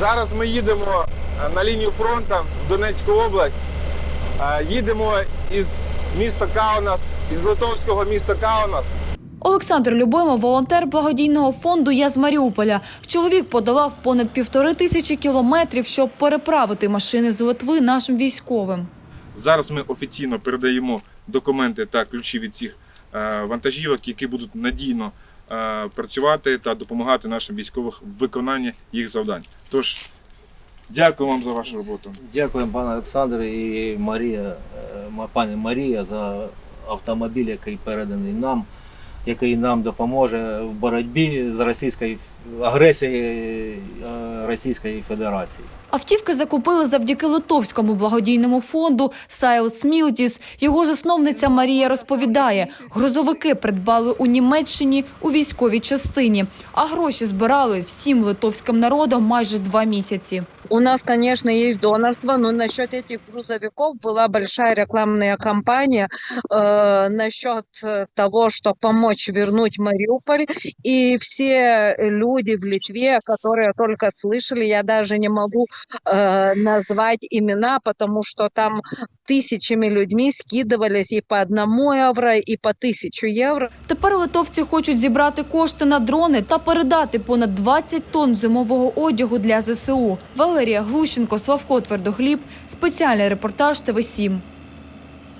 Зараз ми їдемо е, на лінію фронту в Донецьку область. Е, Їдемо із міста Каунас, із литовського міста Каунас. Олександр Любимов, волонтер благодійного фонду Я з Маріуполя. Чоловік подолав понад півтори тисячі кілометрів, щоб переправити машини з Литви нашим військовим. Зараз ми офіційно передаємо документи та ключі від цих е, вантажівок, які будуть надійно працювати та допомагати нашим військовим в виконанні їх завдань. Тож, дякую вам за вашу роботу. Дякуємо, пане Олександр і Марія, е, пані Марія за автомобіль, який переданий нам, який нам допоможе в боротьбі з російською агресією е, Російської Федерації. Автівки закупили завдяки литовському благодійному фонду Сайл Смілтіс. Його засновниця Марія розповідає, грузовики придбали у Німеччині у військовій частині, а гроші збирали всім литовським народом майже два місяці. У нас, конечно, есть донорство, но насчет этих грузовиков была большая рекламная кампания э, насчет э, того, что помочь вернуть Мариуполь. И все люди в Литве, которые только слышали, я даже не могу э, назвать имена, потому что там тысячами людьми скидывались и по одному евро, и по тысячу евро. Тепер литовці хочуть зібрати кошти на дрони та передати понад 20 тонн зимового одягу для ЗСУ. Валерія Глущенко, Славко Твердохліб. Спеціальний репортаж ТВ 7